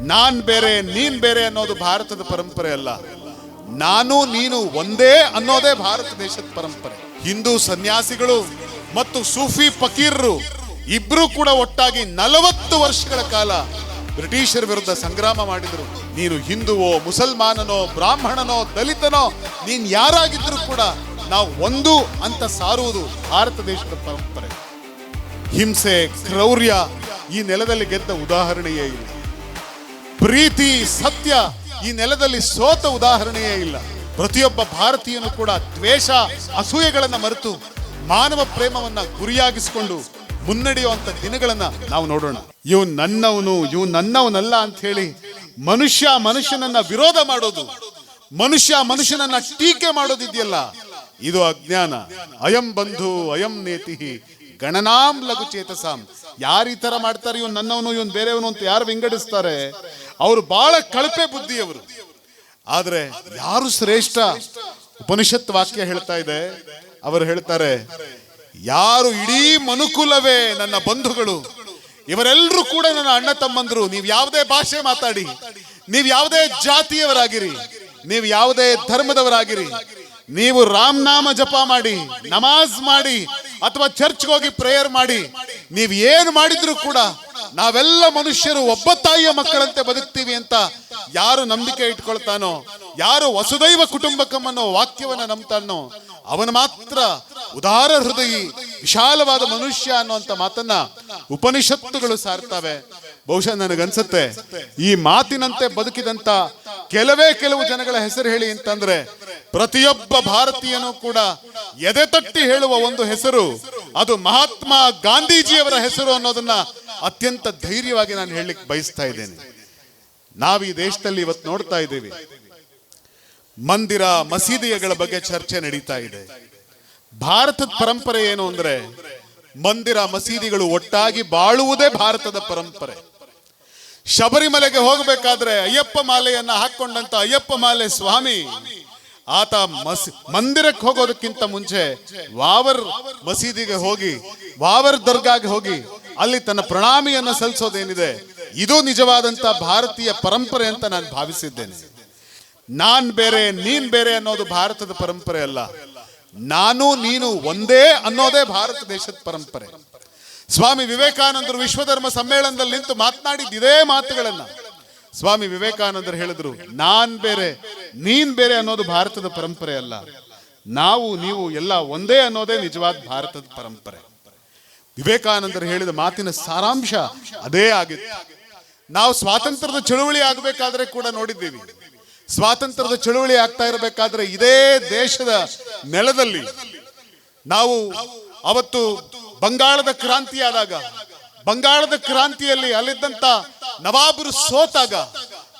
ನಾನ್ ಬೇರೆ, ನೀನ್ ಬೇರೆ ಅನ್ನೋದು ಭಾರತದ ಪರಂಪರೆ ಅಲ್ಲ. ನಾನು, ನೀನು ಒಂದೇ ಅನ್ನೋದೇ ಭಾರತ ದೇಶದ ಪರಂಪರೆ. ಹಿಂದೂ ಸನ್ಯಾಸಿಗಳು ಮತ್ತು ಸೂಫಿ ಫಕೀರರು ಇಬ್ರು ಕೂಡ ಒಟ್ಟಾಗಿ ನಲವತ್ತು ವರ್ಷಗಳ ಕಾಲ ಬ್ರಿಟಿಷರ ವಿರುದ್ಧ ಸಂಗ್ರಾಮ ಮಾಡಿದ್ರು. ನೀನು ಹಿಂದುವೋ, ಮುಸಲ್ಮಾನನೋ, ಬ್ರಾಹ್ಮಣನೋ, ದಲಿತನೋ, ನೀನ್ ಯಾರಾಗಿದ್ರು ಕೂಡ ನಾವು ಒಂದು ಅಂತ ಸಾರುವುದು ಭಾರತ ದೇಶದ ಪರಂಪರೆ. ಹಿಂಸೆ, ಕ್ರೌರ್ಯ ಈ ನೆಲದಲ್ಲಿ ಗೆದ್ದ ಉದಾಹರಣೆಯೇ ಇಲ್ಲ. ಪ್ರೀತಿ ಸತ್ಯ ಈ ನೆಲದಲ್ಲಿ ಸೋತ ಉದಾಹರಣೆಯೇ ಇಲ್ಲ. ಪ್ರತಿಯೊಬ್ಬ ಭಾರತೀಯನು ಕೂಡ ದ್ವೇಷ, ಅಸೂಯೆಗಳನ್ನ ಮರೆತು ಮಾನವ ಪ್ರೇಮವನ್ನ ಗುರಿಯಾಗಿಸಿಕೊಂಡು ಮುನ್ನಡೆಯುವಂತ ದಿನಗಳನ್ನ ನಾವು ನೋಡೋಣ. ಇವ್ ನನ್ನವನು, ಇವ್ ನನ್ನವನಲ್ಲ ಅಂತ ಹೇಳಿ ಮನುಷ್ಯ ಮನುಷ್ಯನನ್ನ ವಿರೋಧ ಮಾಡೋದು, ಮನುಷ್ಯ ಮನುಷ್ಯನನ್ನ ಟೀಕೆ ಮಾಡೋದಿದೆಯಲ್ಲ ಇದು ಅಜ್ಞಾನ. ಅಯಂ ಬಂಧು, ಅಯಂ ನೇತಿ, ಗಣನಾಂ ಲಘು ಚೇತಸಾಂ. ಯಾರು ಈ ತರ ಮಾಡ್ತಾರೆ, ಇವನ್ ನನ್ನವನು, ಇವನ್ ಬೇರೆಯವನು ಅಂತ ಯಾರು ವಿಂಗಡಿಸ್ತಾರೆ? ಅವರು ಬಹಳ ಕಳಪೆ ಬುದ್ಧಿಯವರು. ಆದ್ರೆ ಯಾರು ಶ್ರೇಷ್ಠ? ಉಪನಿಷತ್ ವಾಕ್ಯ ಹೇಳ್ತಾ ಇದೆ. ಅವರು ಹೇಳ್ತಾರೆ, ಯಾರು ಇಡೀ ಮನುಕುಲವೇ ನನ್ನ ಬಂಧುಗಳು, ಇವರೆಲ್ಲರೂ ಕೂಡ ನನ್ನ ಅಣ್ಣ ತಮ್ಮಂದ್ರು. ನೀವು ಯಾವುದೇ ಭಾಷೆ ಮಾತಾಡಿ, ನೀವು ಯಾವುದೇ ಜಾತಿಯವರಾಗಿರಿ, ನೀವು ಯಾವುದೇ ಧರ್ಮದವರಾಗಿರಿ, ನೀವು ರಾಮ್ ನಾಮ ಜಪ ಮಾಡಿ, ನಮಾಜ್ ಮಾಡಿ, ಅಥವಾ ಚರ್ಚ್ಗೆ ಹೋಗಿ ಪ್ರೇಯರ್ ಮಾಡಿ ನೀವು ಏನು ಮಾಡಿದ್ರು ಕೂಡ ನಾವೆಲ್ಲ ಮನುಷ್ಯರು ಒಬ್ಬ ತಾಯಿಯ ಮಕ್ಕಳಂತೆ ಬದುಕ್ತೀವಿ ಅಂತ ಯಾರು ನಂಬಿಕೆ ಇಟ್ಕೊಳ್ತಾನೋ, ಯಾರು ವಸುದೈವ ಕುಟುಂಬಕಂ ಅನ್ನೋ ವಾಕ್ಯವನ್ನ ನಂಬ್ತಾನೋ, ಅವನು ಮಾತ್ರ ಉದಾರ ಹೃದಯಿ, ವಿಶಾಲವಾದ ಮನುಷ್ಯ ಅನ್ನುವಂತ ಮಾತನ್ನ ಉಪನಿಷತ್ತುಗಳು ಸಾರ್ತವೆ. ಬಹುಶಃ ನನಗನ್ಸುತ್ತೆ, ಈ ಮಾತಿನಂತೆ ಬದುಕಿದಂತ ಕೆಲವೇ ಕೆಲವು ಜನಗಳ ಹೆಸರು ಹೇಳಿ ಅಂತಂದ್ರೆ ಪ್ರತಿಯೊಬ್ಬ ಭಾರತೀಯನೂ ಕೂಡ ಎದೆ ತಟ್ಟಿ ಹೇಳುವ ಒಂದು ಹೆಸರು ಅದು ಮಹಾತ್ಮ ಗಾಂಧೀಜಿಯವರ ಹೆಸರು ಅನ್ನೋದನ್ನ ಅತ್ಯಂತ ಧೈರ್ಯವಾಗಿ ನಾನು ಹೇಳಲಿಕ್ಕೆ ಬಯಸ್ತಾ ಇದ್ದೇನೆ. ನಾವು ಈ ದೇಶದಲ್ಲಿ ಇವತ್ತು ನೋಡ್ತಾ ಇದ್ದೀವಿ. ಮಂದಿರ ಮಸೀದಿಗಳ ಬಗ್ಗೆ ಚರ್ಚೆ ನಡೀತಾ ಇದೆ. ಭಾರತದ ಪರಂಪರೆ ಏನು ಅಂದ್ರೆ ಮಂದಿರ ಮಸೀದಿಗಳು ಒಟ್ಟಾಗಿ ಬಾಳುವುದೇ ಭಾರತದ ಪರಂಪರೆ. ಶಬರಿಮಲೆಗೆ ಹೋಗಬೇಕಾದ್ರೆ ಅಯ್ಯಪ್ಪ ಮಾಲೆಯನ್ನ ಹಾಕೊಂಡಂತ ಅಯ್ಯಪ್ಪ ಮಾಲೆ ಸ್ವಾಮಿ. ಆತ ಮಸ್, ಮಂದಿರಕ್ಕೆ ಹೋಗೋದಕ್ಕಿಂತ ಮುಂಚೆ ವಾವರ್ ಮಸೀದಿಗೆ ಹೋಗಿ, ವಾವರ್ ದರ್ಗಾಗೆ ಹೋಗಿ, ಅಲ್ಲಿ ತನ್ನ ಪ್ರಣಾಮಿಯನ್ನು ಸಲ್ಲಿಸೋದೇನಿದೆ, ಇದು ನಿಜವಾದಂತ ಭಾರತೀಯ ಪರಂಪರೆ ಅಂತ ನಾನು ಭಾವಿಸಿದ್ದೇನೆ. ನಾನ್ ಬೇರೆ, ನೀನ್ ಬೇರೆ ಅನ್ನೋದು ಭಾರತದ ಪರಂಪರೆ ಅಲ್ಲ. ನಾನು, ನೀನು ಒಂದೇ ಅನ್ನೋದೇ ಭಾರತ ದೇಶದ ಪರಂಪರೆ. ಸ್ವಾಮಿ ವಿವೇಕಾನಂದರು ವಿಶ್ವಧರ್ಮ ಸಮ್ಮೇಳನದಲ್ಲಿ ನಿಂತು ಮಾತನಾಡಿದ ಇದೇ ಮಾತುಗಳನ್ನ. ಸ್ವಾಮಿ ವಿವೇಕಾನಂದರು ಹೇಳಿದ್ರು, ನಾನ್ ಬೇರೆ, ನೀನ್ ಬೇರೆ ಅನ್ನೋದು ಭಾರತದ ಪರಂಪರೆ ಅಲ್ಲ. ನಾವು, ನೀವು ಎಲ್ಲ ಒಂದೇ ಅನ್ನೋದೇ ನಿಜವಾದ ಭಾರತದ ಪರಂಪರೆ. ವಿವೇಕಾನಂದರು ಹೇಳಿದ ಮಾತಿನ ಸಾರಾಂಶ ಅದೇ ಆಗಿತ್ತು. ನಾವು ಸ್ವಾತಂತ್ರ್ಯದ ಚಳುವಳಿ ಆಗಬೇಕಾದ್ರೆ ಕೂಡ ನೋಡಿದ್ದೀವಿ. ಸ್ವಾತಂತ್ರ್ಯದ ಚಳುವಳಿ ಆಗ್ತಾ ಇರಬೇಕಾದ್ರೆ ಇದೇ ದೇಶದ ನೆಲದಲ್ಲಿ ನಾವು ಅವತ್ತು ಬಂಗಾಳದ ಕ್ರಾಂತಿ ಆದಾಗ ಬಂಗಾಳದ ಕ್ರಾಂತಿಯಲ್ಲಿ ಅಲ್ಲಿದ್ದಂತ ನವಾಬರು ಸೋತಾಗ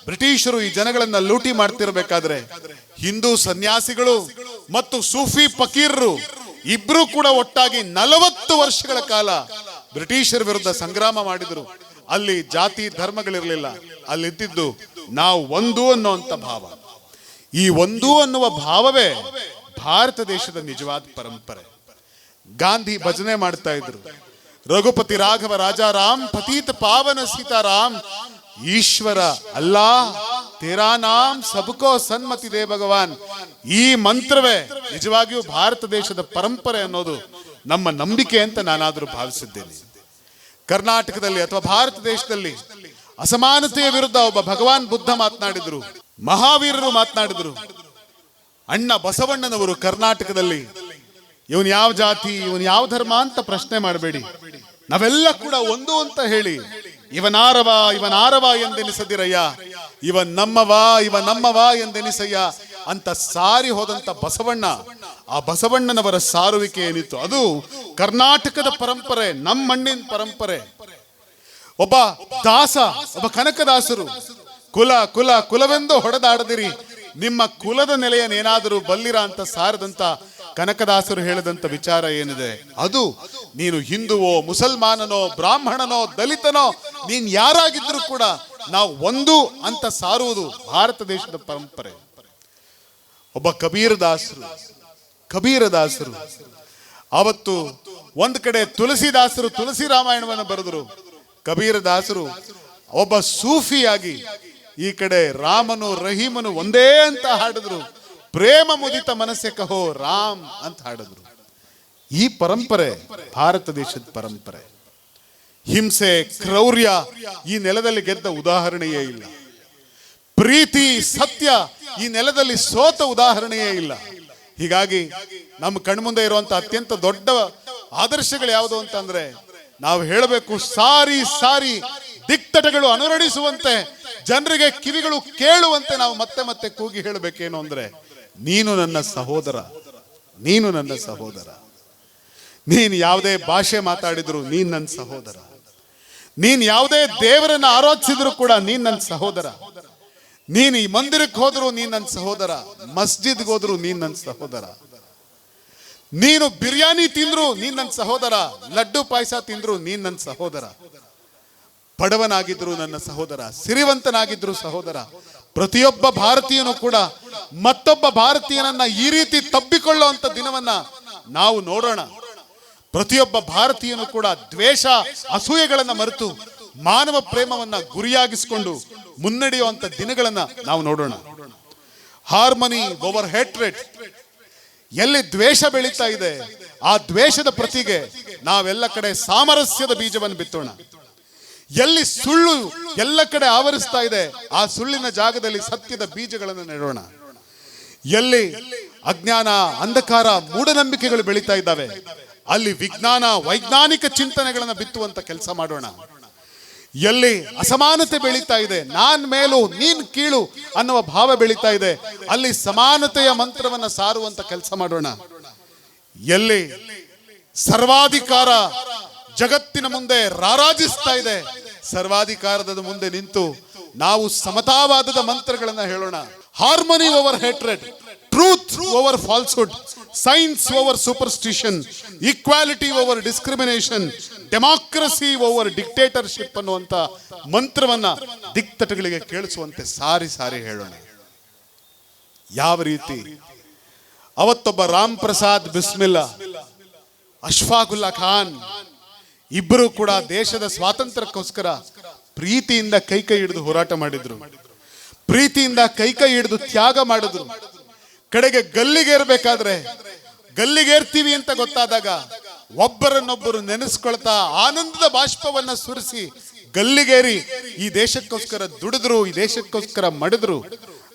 ಬ್ರಿಟಿಷರು ಈ ಜನಗಳನ್ನ ಲೂಟಿ ಮಾಡ್ತಿರ್ಬೇಕಾದ್ರೆ ಹಿಂದೂ ಸನ್ಯಾಸಿಗಳು ಮತ್ತು ಸೂಫಿ ಫಕೀರರು ಇಬ್ರು ಕೂಡ ಒಟ್ಟಾಗಿ ನಲವತ್ತು ವರ್ಷಗಳ ಕಾಲ ಬ್ರಿಟಿಷರ ವಿರುದ್ಧ ಸಂಗ್ರಾಮ ಮಾಡಿದ್ರು. ಅಲ್ಲಿ ಜಾತಿ ಧರ್ಮಗಳಿರಲಿಲ್ಲ. ಅಲ್ಲಿದ್ದಿದ್ದು ನಾವು ಒಂದು ಅನ್ನುವಂತ ಭಾವ. ಈ ಒಂದು ಅನ್ನುವ ಭಾವವೇ ಭಾರತ ದೇಶದ ನಿಜವಾದ ಪರಂಪರೆ. ಗಾಂಧಿ ಭಜನೆ ಮಾಡ್ತಾ ಇದ್ರು. ರಘುಪತಿ ರಾಘವ ರಾಜಾರಾಮ್ ಪತೀತ ಪಾವನ ಸೀತಾರಾಮ್ ಈಶ್ವರ ಅಲ್ಲಾ, ತೇರಾ ನಾಮ್, ಸಬಕೋ ಸನ್ಮತಿ ದೇ ಭಗವಾನ್. ಈ ಮಂತ್ರವೇ ನಿಜವಾಗಿಯೂ ಭಾರತ ದೇಶದ ಪರಂಪರೆ ಅನ್ನೋದು ನಮ್ಮ ನಂಬಿಕೆ ಅಂತ ನಾನಾದರೂ ಭಾವಿಸಿದ್ದೇನೆ. ಕರ್ನಾಟಕದಲ್ಲಿ ಅಥವಾ ಭಾರತ ದೇಶದಲ್ಲಿ ಅಸಮಾನತೆಯ ವಿರುದ್ಧ ಒಬ್ಬ ಭಗವಾನ್ ಬುದ್ಧ ಮಾತನಾಡಿದ್ರು, ಮಹಾವೀರರು ಮಾತನಾಡಿದ್ರು. ಅಣ್ಣ ಬಸವಣ್ಣನವರು ಕರ್ನಾಟಕದಲ್ಲಿ ಇವನ್ ಯಾವ ಜಾತಿ, ಇವನು ಯಾವ ಧರ್ಮ ಅಂತ ಪ್ರಶ್ನೆ ಮಾಡಬೇಡಿ. ನಾವೆಲ್ಲ ಕೂಡ ಒಂದು ಅಂತ ಹೇಳಿ, ಇವನಾರವ ಇವನಾರವ ಎಂದೆನಿಸದಿರಯ್ಯ ಇವ ನಮ್ಮವ ಇವ ನಮ್ಮವ ಎಂದೆನಿಸಯ್ಯ ಅಂತ ಸಾರಿ ಹೋದಂತ ಬಸವಣ್ಣ, ಆ ಬಸವಣ್ಣನವರ ಸಾರುವಿಕೆ ಏನಿತ್ತು? ಅದು ಕರ್ನಾಟಕದ ಪರಂಪರೆ, ನಮ್ಮ ಮಣ್ಣಿನ ಪರಂಪರೆ. ಒಬ್ಬ ದಾಸ, ಒಬ್ಬ ಕನಕದಾಸರು, ಕುಲ ಕುಲ, ಕುಲವೆಂದು ಹೊಡೆದಾಡದಿರಿ ನಿಮ್ಮ ಕುಲದ ನೆಲೆಯನ್ನೇನಾದರೂ ಬಲ್ಲಿರ ಅಂತ ಸಾರದಂತ ಕನಕದಾಸರು ಹೇಳದಂತ ವಿಚಾರ ಏನಿದೆ? ಅದು ನೀನು ಹಿಂದುವೋ, ಮುಸಲ್ಮಾನನೋ, ಬ್ರಾಹ್ಮಣನೋ, ದಲಿತನೋ, ನೀನ್ ಯಾರಾಗಿದ್ರು ಕೂಡ ನಾವು ಒಂದು ಅಂತ ಸಾರುವುದು ಭಾರತ ದೇಶದ ಪರಂಪರೆ. ಒಬ್ಬ ಕಬೀರ ದಾಸರು ಕಬೀರ ದಾಸರು ಅವತ್ತು ಒಂದ್ ಕಡೆ ತುಳಸಿದಾಸರು ತುಳಸಿ ರಾಮಾಯಣವನ್ನು ಬರೆದರು. ಕಬೀರ ದಾಸರು ಒಬ್ಬ ಸೂಫಿಯಾಗಿ ಈ ಕಡೆ ರಾಮನು, ರಹೀಮನು ಒಂದೇ ಅಂತ ಹಾಡಿದ್ರು. ಪ್ರೇಮ ಮುದಿತ ಮನಸ್ಸೆ ಕಹೋ ರಾಮ್ ಅಂತ ಹಾಡಿದ್ರು. ಈ ಪರಂಪರೆ ಭಾರತ ದೇಶದ ಪರಂಪರೆ. ಹಿಂಸೆ, ಕ್ರೌರ್ಯ ಈ ನೆಲದಲ್ಲಿ ಗೆದ್ದ ಉದಾಹರಣೆಯೇ ಇಲ್ಲ. ಪ್ರೀತಿ, ಸತ್ಯ ಈ ನೆಲದಲ್ಲಿ ಸೋತ ಉದಾಹರಣೆಯೇ ಇಲ್ಲ. ಹೀಗಾಗಿ ನಮ್ಮ ಕಣ್ಮುಂದೆ ಇರುವಂತ ಅತ್ಯಂತ ದೊಡ್ಡ ಆದರ್ಶಗಳು ಯಾವುದು ಅಂತಂದ್ರೆ ನಾವು ಹೇಳಬೇಕು ಸಾರಿ ಸಾರಿ ದಿಕ್ತಟಗಳು ಅನುರಣಿಸುವಂತೆ ಜನರಿಗೆ ಕಿವಿಗಳು ಕೇಳುವಂತೆ ನಾವು ಮತ್ತೆ ಮತ್ತೆ ಕೂಗಿ ಹೇಳಬೇಕೇನು ಅಂದ್ರೆ, ನೀನು ನನ್ನ ಸಹೋದರ, ನೀನು ನನ್ನ ಸಹೋದರ. ನೀನು ಯಾವುದೇ ಭಾಷೆ ಮಾತಾಡಿದ್ರು ನೀನ್ ನನ್ನ ಸಹೋದರ. ನೀನ್ ಯಾವುದೇ ದೇವರನ್ನ ಆರಾಧಿಸಿದ್ರು ಕೂಡ ನೀನ್ ನನ್ನ ಸಹೋದರ. ನೀನು ಈ ಮಂದಿರಕ್ಕೆ ಹೋದ್ರು ನೀನ್ ನನ್ನ ಸಹೋದರ. ಮಸ್ಜಿದ್ಗೆ ಹೋದ್ರು ನೀನ್ ನನ್ನ ಸಹೋದರ. ನೀನು ಬಿರಿಯಾನಿ ತಿಂದ್ರು ನೀನ್ ನನ್ನ ಸಹೋದರ. ಲಡ್ಡು ಪಾಯಸ ತಿಂದ್ರು ನೀನ್ ನನ್ನ ಸಹೋದರ. ಬಡವನಾಗಿದ್ರು ನನ್ನ ಸಹೋದರ ಸಿರಿವಂತನಾಗಿದ್ರು ಸಹೋದರ, ಪ್ರತಿಯೊಬ್ಬ ಭಾರತೀಯನು ಕೂಡ ಮತ್ತೊಬ್ಬ ಭಾರತೀಯನನ್ನ ಈ ರೀತಿ ತಬ್ಬಿಕೊಳ್ಳುವಂತ ದಿನವನ್ನ ನಾವು ನೋಡೋಣ. ಪ್ರತಿಯೊಬ್ಬ ಭಾರತೀಯನು ಕೂಡ ದ್ವೇಷ, ಅಸೂಯೆಗಳನ್ನ ಮರೆತು ಮಾನವ ಪ್ರೇಮವನ್ನ ಗುರಿಯಾಗಿಸಿಕೊಂಡು ಮುನ್ನಡೆಯುವಂತ ದಿನಗಳನ್ನ ನಾವು ನೋಡೋಣ. ಹಾರ್ಮನಿ ಓವರ್ ಹೆಟ್ರೆಟ್ ಎಲ್ಲಿ ದ್ವೇಷ ಬೆಳೀತಾ ಇದೆ, ಆ ದ್ವೇಷದ ಪ್ರತಿಗೆ ನಾವೆಲ್ಲ ಕಡೆ ಸಾಮರಸ್ಯದ ಬೀಜವನ್ನು ಬಿತ್ತೋಣ. ಎಲ್ಲಿ ಸುಳ್ಳು ಎಲ್ಲ ಕಡೆ ಆವರಿಸ್ತಾ ಇದೆ, ಆ ಸುಳ್ಳಿನ ಜಾಗದಲ್ಲಿ ಸತ್ಯದ ಬೀಜಗಳನ್ನು ನೆಡೋಣ. ಎಲ್ಲಿ ಅಜ್ಞಾನ, ಅಂಧಕಾರ, ಮೂಢನಂಬಿಕೆಗಳು ಬೆಳೀತಾ ಇದ್ದಾವೆ, ಅಲ್ಲಿ ವಿಜ್ಞಾನ, ವೈಜ್ಞಾನಿಕ ಚಿಂತನೆಗಳನ್ನು ಬಿತ್ತುವಂತ ಕೆಲಸ ಮಾಡೋಣ. ಎಲ್ಲಿ ಅಸಮಾನತೆ ಬೆಳೀತಾ ಇದೆ, ನಾನ್ ಮೇಲು, ನೀನ್ ಕೀಳು ಅನ್ನುವ ಭಾವ ಬೆಳೀತಾ ಇದೆ, ಅಲ್ಲಿ ಸಮಾನತೆಯ ಮಂತ್ರವನ್ನ ಸಾರುವಂತ ಕೆಲಸ ಮಾಡೋಣ. ಎಲ್ಲಿ ಸರ್ವಾಧಿಕಾರ ಜಗತ್ತಿನ ಮುಂದೆ ರಾರಾಜಿಸ್ತಾ ಇದೆ. ಸರ್ವಾಧಿಕಾರದ ಮುಂದೆ ನಿಂತು ನಾವು ಸಮತಾವಾದದ ಮಂತ್ರಗಳನ್ನ ಹೇಳೋಣ. Harmony over hatred truth over falsehood science over superstition equality over discrimination democracy over dictatorship ಅನ್ನುವಂತ ಮಂತ್ರವನ್ನ ದಿಕ್ತಟಗಳಿಗೆ ಕೇಳಿಸುವಂತೆ ಸಾರಿ ಸಾರಿ ಹೇಳೋಣ. ಯಾವ ರೀತಿ? ಅವತ್ತೊಬ್ಬ ರಾಮ್ ಪ್ರಸಾದ್ ಬಿಸ್ಮಿಲ್ಲಾ, ಅಶ್ಫಾಕುಲ್ಲಾ ಖಾನ್ ಇಬ್ಬರು ಕೂಡ ದೇಶದ ಸ್ವಾತಂತ್ರ್ಯಕ್ಕೋಸ್ಕರ ಪ್ರೀತಿಯಿಂದ ಕೈ ಕೈ ಹಿಡಿದು ಹೋರಾಟ ಮಾಡಿದ್ರು. ಪ್ರೀತಿಯಿಂದ ಕೈ ಕೈ ಹಿಡಿದು ತ್ಯಾಗ ಮಾಡಿದ್ರು. ಕಡೆಗೆ ಗಲ್ಲಿಗೇರ್ಬೇಕಾದ್ರೆ ಗಲ್ಲಿಗೇರ್ತೀವಿ ಅಂತ ಗೊತ್ತಾದಾಗ ಒಬ್ಬರನ್ನೊಬ್ಬರು ನೆನೆಸ್ಕೊಳ್ತಾ ಆನಂದದ ಬಾಷ್ಪವನ್ನ ಸುರಿಸಿ ಗಲ್ಲಿಗೇರಿ ಈ ದೇಶಕ್ಕೋಸ್ಕರ ದುಡಿದ್ರು, ಈ ದೇಶಕ್ಕೋಸ್ಕರ ಮಡಿದ್ರು.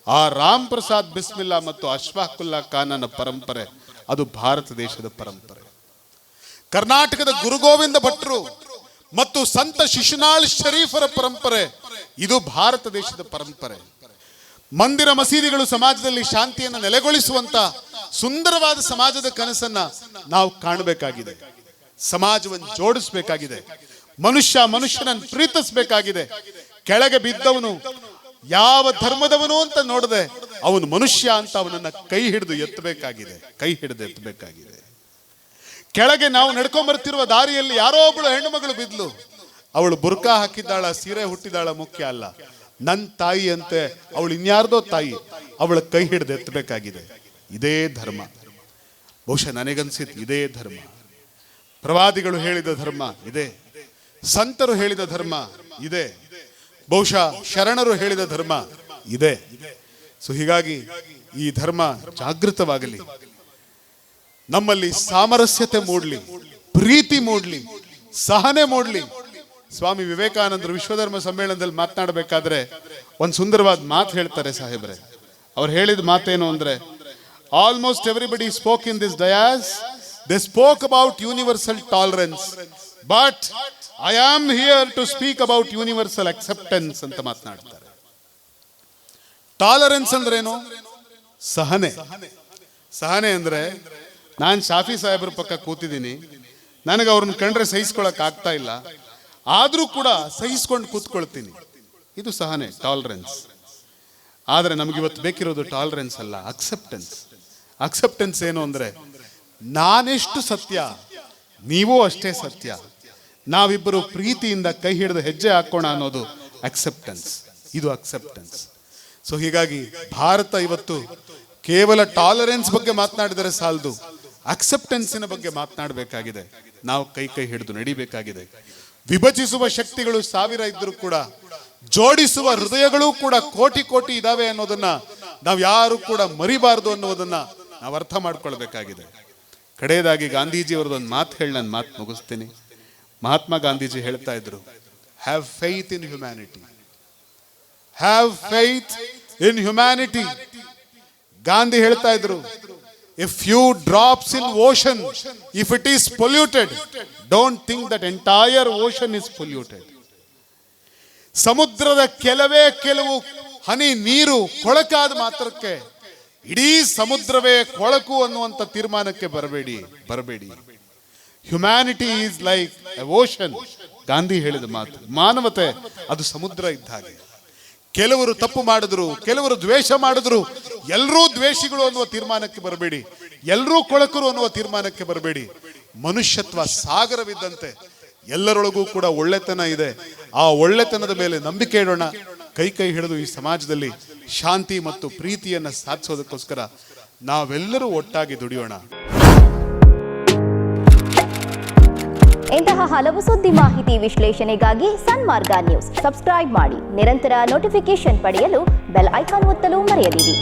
ಆ ರಾಮ್ ಪ್ರಸಾದ್ ಬಿಸ್ಮಿಲ್ಲಾ ಮತ್ತು ಅಶ್ವಾಕುಲ್ಲಾ ಖಾನನ ಪರಂಪರೆ ಅದು ಭಾರತ ದೇಶದ ಪರಂಪರೆ. ಕರ್ನಾಟಕದ ಗುರುಗೋವಿಂದ ಭಟ್ರು ಮತ್ತು ಸಂತ ಶಿಶುನಾಳ್ ಶರೀಫರ ಪರಂಪರೆ, ಇದು ಭಾರತ ದೇಶದ ಪರಂಪರೆ. ಮಂದಿರ ಮಸೀದಿಗಳು ಸಮಾಜದಲ್ಲಿ ಶಾಂತಿಯನ್ನು ನೆಲೆಗೊಳಿಸುವಂತ ಸುಂದರವಾದ ಸಮಾಜದ ಕನಸನ್ನ ನಾವು ಕಾಣಬೇಕಾಗಿದೆ. ಸಮಾಜವನ್ನು ಜೋಡಿಸಬೇಕಾಗಿದೆ. ಮನುಷ್ಯ ಮನುಷ್ಯನನ್ನು ಪ್ರೀತಿಸಬೇಕಾಗಿದೆ. ಕೆಳಗೆ ಬಿದ್ದವನು ಯಾವ ಧರ್ಮದವನು ಅಂತ ನೋಡದೆ ಅವನು ಮನುಷ್ಯ ಅಂತ ಅವನನ್ನ ಕೈ ಹಿಡಿದು ಎತ್ತಬೇಕಾಗಿದೆ. ಕೈ ಹಿಡಿದು ಎತ್ತಬೇಕಾಗಿದೆ. ಕೆಳಗೆ ನಾವು ನಡ್ಕೊಂಡ್ ಬರ್ತಿರುವ ದಾರಿಯಲ್ಲಿ ಯಾರೋ ಒಬ್ಬಳು ಹೆಣ್ಣು ಮಗಳು ಬಿದ್ಲು. ಅವಳು ಬುರ್ಕಾ ಹಾಕಿದ್ದಾಳ, ಸೀರೆ ಹುಟ್ಟಿದಾಳ ಮುಖ್ಯ ಅಲ್ಲ. ನನ್ನ ತಾಯಿ ಅಂತೆ, ಅವಳು ಇನ್ಯಾರ್ದೋ ತಾಯಿ, ಅವಳ ಕೈ ಹಿಡಿದು ಎತ್ತಬೇಕಾಗಿದೆ. ಇದೇ ಧರ್ಮ. ಬಹುಶಃ ನನಗನ್ಸಿತ್ತು ಇದೇ ಧರ್ಮ. ಪ್ರವಾದಿಗಳು ಹೇಳಿದ ಧರ್ಮ ಇದೆ. ಸಂತರು ಹೇಳಿದ ಧರ್ಮ ಇದೆ. ಬಹುಶಃ ಶರಣರು ಹೇಳಿದ ಧರ್ಮ ಇದೆ. ಸೊ ಹೀಗಾಗಿ ಈ ಧರ್ಮ ಜಾಗೃತವಾಗಲಿ. ನಮ್ಮಲ್ಲಿ ಸಾಮರಸ್ಯತೆ ಮೂಡ್ಲಿ, ಪ್ರೀತಿ ಮೂಡ್ಲಿ, ಸಹನೆ ಮೂಡ್ಲಿ. ಸ್ವಾಮಿ ವಿವೇಕಾನಂದರು ವಿಶ್ವಧರ್ಮ ಸಮ್ಮೇಳನದಲ್ಲಿ ಮಾತನಾಡಬೇಕಾದ್ರೆ ಒಂದು ಸುಂದರವಾದ ಮಾತು ಹೇಳ್ತಾರೆ ಸಾಹೇಬ್ರೆ. ಅವ್ರು ಹೇಳಿದ ಮಾತೇನು ಅಂದ್ರೆ almost everybody spoke in this dais they spoke about universal tolerance but I am here to speak about universal acceptance ಅಂತ ಮಾತನಾಡ್ತಾರೆ. ಟಾಲರೆನ್ಸ್ ಅಂದ್ರೇನು? ಸಹನೆ. ಸಹನೆ ಅಂದ್ರೆ ನಾನು ಶಾಫಿ ಸಾಹೇಬ್ರ ಪಕ್ಕ ಕೂತಿದ್ದೀನಿ. ನನಗೆ ಅವ್ರನ್ನ ಕಂಡ್ರೆ ಸಹಿಸ್ಕೊಳಕ್ ಆಗ್ತಾ ಇಲ್ಲ. ಆದರೂ ಕೂಡ ಸಹಿಸ್ಕೊಂಡು ಕೂತ್ಕೊಳ್ತೀನಿ. ಇದು ಸಹನೆ ಟಾಲರೆನ್ಸ್ ಆದರೆ ನಮ್ಗೆ ಇವತ್ತು ಬೇಕಿರೋದು ಟಾಲರೆನ್ಸ್ ಅಲ್ಲ ಅಕ್ಸೆಪ್ಟೆನ್ಸ್ ಅಕ್ಸೆಪ್ಟೆನ್ಸ್ ಏನು ಅಂದ್ರೆ, ನಾನೆಷ್ಟು ಸತ್ಯ, ನೀವೂ ಅಷ್ಟೇ ಸತ್ಯ. ನಾವಿಬ್ಬರು ಪ್ರೀತಿಯಿಂದ ಕೈ ಹಿಡಿದು ಹೆಜ್ಜೆ ಹಾಕೋಣ ಅನ್ನೋದು ಅಕ್ಸೆಪ್ಟೆನ್ಸ್ ಇದು ಅಕ್ಸೆಪ್ಟೆನ್ಸ್ ಸೊ ಹೀಗಾಗಿ ಭಾರತ ಇವತ್ತು ಕೇವಲ ಟಾಲರೆನ್ಸ್ ಬಗ್ಗೆ ಮಾತನಾಡಿದರೆ ಸಾಲದು. ಅಕ್ಸೆಪ್ಟೆನ್ಸಿನ ಬಗ್ಗೆ ಮಾತನಾಡಬೇಕಾಗಿದೆ. ನಾವು ಕೈ ಕೈ ಹಿಡಿದು ನಡಿಬೇಕಾಗಿದೆ. ವಿಭಜಿಸುವ ಶಕ್ತಿಗಳು ಸಾವಿರ ಇದ್ದರೂ ಕೂಡ, ಜೋಡಿಸುವ ಹೃದಯಗಳು ಕೂಡ ಕೋಟಿ ಕೋಟಿ ಇದಾವೆ ಅನ್ನೋದನ್ನ ನಾವು ಯಾರು ಕೂಡ ಮರಿಬಾರದು ಅನ್ನೋದನ್ನ ನಾವು ಅರ್ಥ ಮಾಡ್ಕೊಳ್ಬೇಕಾಗಿದೆ. ಕಡೆಯದಾಗಿ ಗಾಂಧೀಜಿ ಒಂದು ಮಾತು ಹೇಳಿ ನಾನು ಮಾತು ಮುಗಿಸ್ತೀನಿ. ಮಹಾತ್ಮ ಗಾಂಧೀಜಿ ಹೇಳ್ತಾ ಇದ್ರು have faith in humanity have faith in humanity Gandhi ಹೇಳ್ತಾ ಇದ್ರು if you drops in ocean if it is polluted don't think that entire ocean is polluted ಸಮುದ್ರದ ಕೆಲವೇ ಕೆಲವು ಹನಿ ನೀರು ಕೊಳಕಾದ ಮಾತ್ರಕ್ಕೆ, ಇಡೀ ಸಮುದ್ರವೇ ಕೊಳಕು ಅನ್ನುವಂಥ ತೀರ್ಮಾನಕ್ಕೆ ಬರಬೇಡಿ ಬರಬೇಡಿ. Humanity is like ocean Gandhi ಹೇಳಿದ ಮಾತು, ಮಾನವತೆ, ಅದು ಸಮುದ್ರ ಇದ್ದ ಹಾಗೆ. ಕೆಲವರು ತಪ್ಪು ಮಾಡಿದ್ರು, ಕೆಲವರು ದ್ವೇಷ ಮಾಡಿದ್ರು ಎಲ್ಲರೂ ದ್ವೇಷಿಗಳು ಅನ್ನುವ ತೀರ್ಮಾನಕ್ಕೆ ಬರಬೇಡಿ. ಎಲ್ಲರೂ ಕೊಳಕರು ಅನ್ನುವ ತೀರ್ಮಾನಕ್ಕೆ ಬರಬೇಡಿ. ಮನುಷ್ಯತ್ವ ಸಾಗರವಿದ್ದಂತೆ ಎಲ್ಲರೊಳಗೂ ಕೂಡ ಒಳ್ಳೆತನ ಇದೆ. ಆ ಒಳ್ಳೆತನದ ಮೇಲೆ ನಂಬಿಕೆ ಇಡೋಣ. ಕೈ ಕೈ ಹಿಡಿದು ಈ ಸಮಾಜದಲ್ಲಿ ಶಾಂತಿ ಮತ್ತು ಪ್ರೀತಿಯನ್ನು ಸಾಧಿಸೋದಕ್ಕೋಸ್ಕರ ನಾವೆಲ್ಲರೂ ಒಟ್ಟಾಗಿ ದುಡಿಯೋಣ. ಇಂತಹ ಹಲವು ಸುದ್ದಿ ಮಾಹಿತಿ ವಿಶ್ಲೇಷಣೆಗಾಗಿ ಸನ್ಮಾರ್ಗ ನ್ಯೂಸ್. ಸಬ್ಸ್ಕ್ರೈಬ್ ಮಾಡಿ. ನಿರಂತರ ನೋಟಿಫಿಕೇಶನ್ ಪಡೆಯಲು ಬೆಲ್ ಐಕಾನ್ ಒತ್ತಲು ಮರೆಯದಿರಿ.